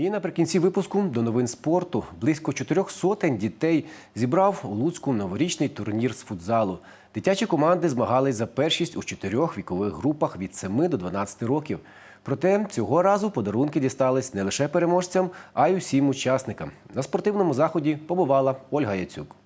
І наприкінці випуску до новин спорту близько чотирьох сотень дітей зібрав у Луцьку новорічний турнір з футзалу. Дитячі команди змагались за першість у чотирьох вікових групах від 7 до 12 років. Проте цього разу подарунки дістались не лише переможцям, а й усім учасникам. На спортивному заході побувала Ольга Яцюк.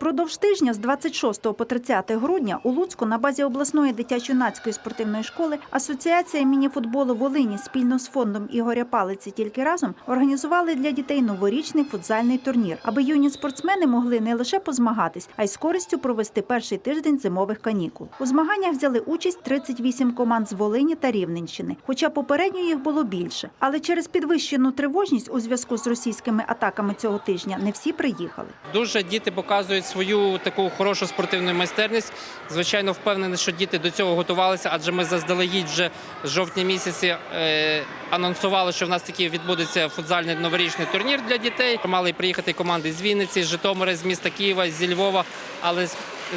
Продовж тижня з 26 по 30 грудня у Луцьку на базі обласної дитячо-юнацької спортивної школи Асоціація мініфутболу Волині спільно з фондом Ігоря Палиці тільки разом організували для дітей новорічний футзальний турнір, аби юні спортсмени могли не лише позмагатись, а й з користю провести перший тиждень зимових канікул. У змаганнях взяли участь 38 команд з Волині та Рівненщини, хоча попередньо їх було більше. Але через підвищену тривожність у зв'язку з російськими атаками цього тижня не всі приїхали. Дуже діти показують свою таку хорошу спортивну майстерність. Звичайно, впевнений, що діти до цього готувалися, адже ми заздалегідь вже з жовтня місяці е, анонсували, що в нас такий відбудеться футзальний новорічний турнір для дітей. Мали приїхати команди з Вінниці, з Житомира, з міста Києва, зі Львова. Але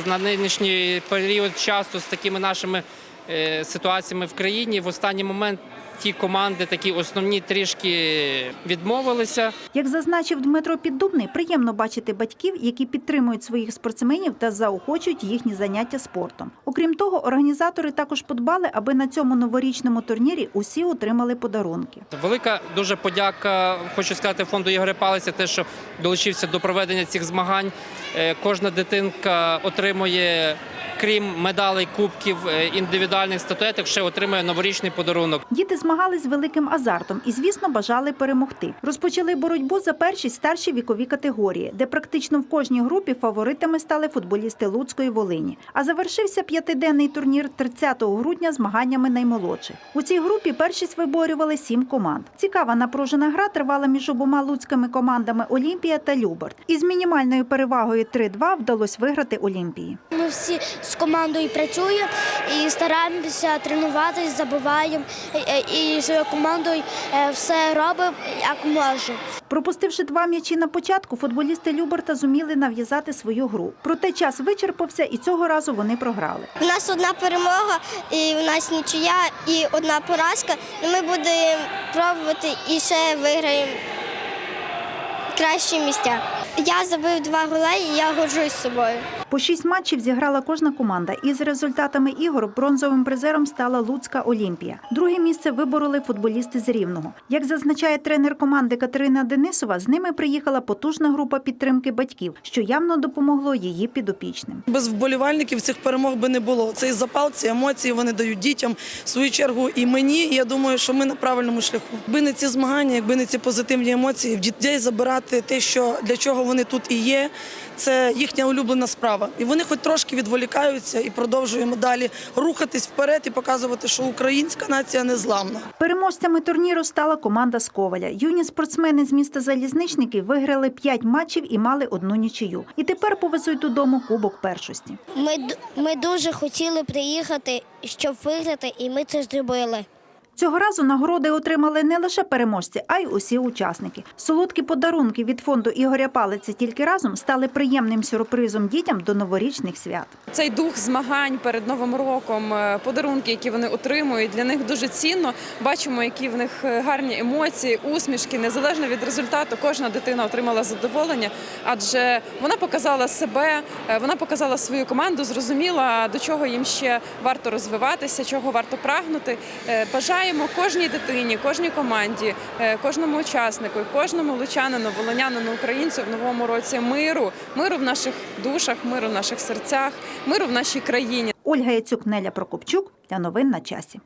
на нинішній період часу з такими нашими ситуаціями в країні в останній момент ті команди, такі основні, трішки відмовилися. Як зазначив Дмитро Піддубний, приємно бачити батьків, які підтримують своїх спортсменів та заохочують їхні заняття спортом. Окрім того, організатори також подбали, аби на цьому новорічному турнірі усі отримали подарунки. Велика дуже подяка. Хочу сказати фонду Ігоря Палиця, те, що долучився до проведення цих змагань. Е, Кожна дитинка отримує, крім медалей, кубків, е, індивідуальних статуеток, ще отримує новорічний подарунок. Діти змагались великим азартом і, звісно, бажали перемогти. Розпочали боротьбу за першість старші вікові категорії, де практично в кожній групі фаворитами стали футболісти Луцької Волині. А завершився п'ятиденний турнір 30 грудня змаганнями наймолодших. У цій групі першість виборювали сім команд. Цікава напружена гра тривала між обома луцькими командами Олімпія та Любарт. Із мінімальною перевагою 3-2 вдалося виграти Олімпії. Ми всі з командою працюємо і стараємося тренуватись, забуваємо е, і своєю командою е, все робимо як можемо. Пропустивши два м'ячі на початку, футболісти Люберта зуміли нав'язати свою гру. Проте час вичерпався, і цього разу вони програли. У нас одна перемога, і у нас нічия, і одна поразка. Ми будемо пробувати і ще виграємо кращі місця. Я забив два голи, і я горжусь собою. По шість матчів зіграла кожна команда. І з результатами ігор бронзовим призером стала Луцька Олімпія. Друге місце вибороли футболісти з Рівного. Як зазначає тренер команди Катерина Денисова, з ними приїхала потужна група підтримки батьків, що явно допомогло її підопічним. Без вболівальників цих перемог би не було. Цей запал, ці емоції вони дають дітям в свою чергу і мені. І я думаю, що ми на правильному шляху. Якби не ці змагання, якби не ці позитивні емоції, в дітей забирати те, що для чого вони тут і є. Це їхня улюблена справа. І вони хоч трошки відволікаються і продовжуємо далі рухатись вперед і показувати, що українська нація незламна. Переможцями турніру стала команда з Коваля. Юні спортсмени з міста Залізничники виграли п'ять матчів і мали одну нічию. І тепер повезуть додому кубок першості. Ми, ми дуже хотіли приїхати, щоб виграти, і ми це зробили. Цього разу нагороди отримали не лише переможці, а й усі учасники. Солодкі подарунки від фонду Ігоря Палиці тільки разом стали приємним сюрпризом дітям до новорічних свят. Цей дух змагань перед новим роком, е, подарунки, які вони отримують, для них дуже цінно. Бачимо, які в них е, гарні емоції, усмішки. Незалежно від результату, кожна дитина отримала задоволення, адже вона показала себе, е, вона показала свою команду, зрозуміла, до чого їм ще варто розвиватися, чого варто прагнути. Е, Бажаємо кожній дитині, кожній команді, е, кожному учаснику, кожному лучанину, волонянину, українцю в новому році миру, миру в наших душах, миру в наших серцях, миру в нашій країні. Ольга Яцюк, Неля Прокопчук для новин на часі.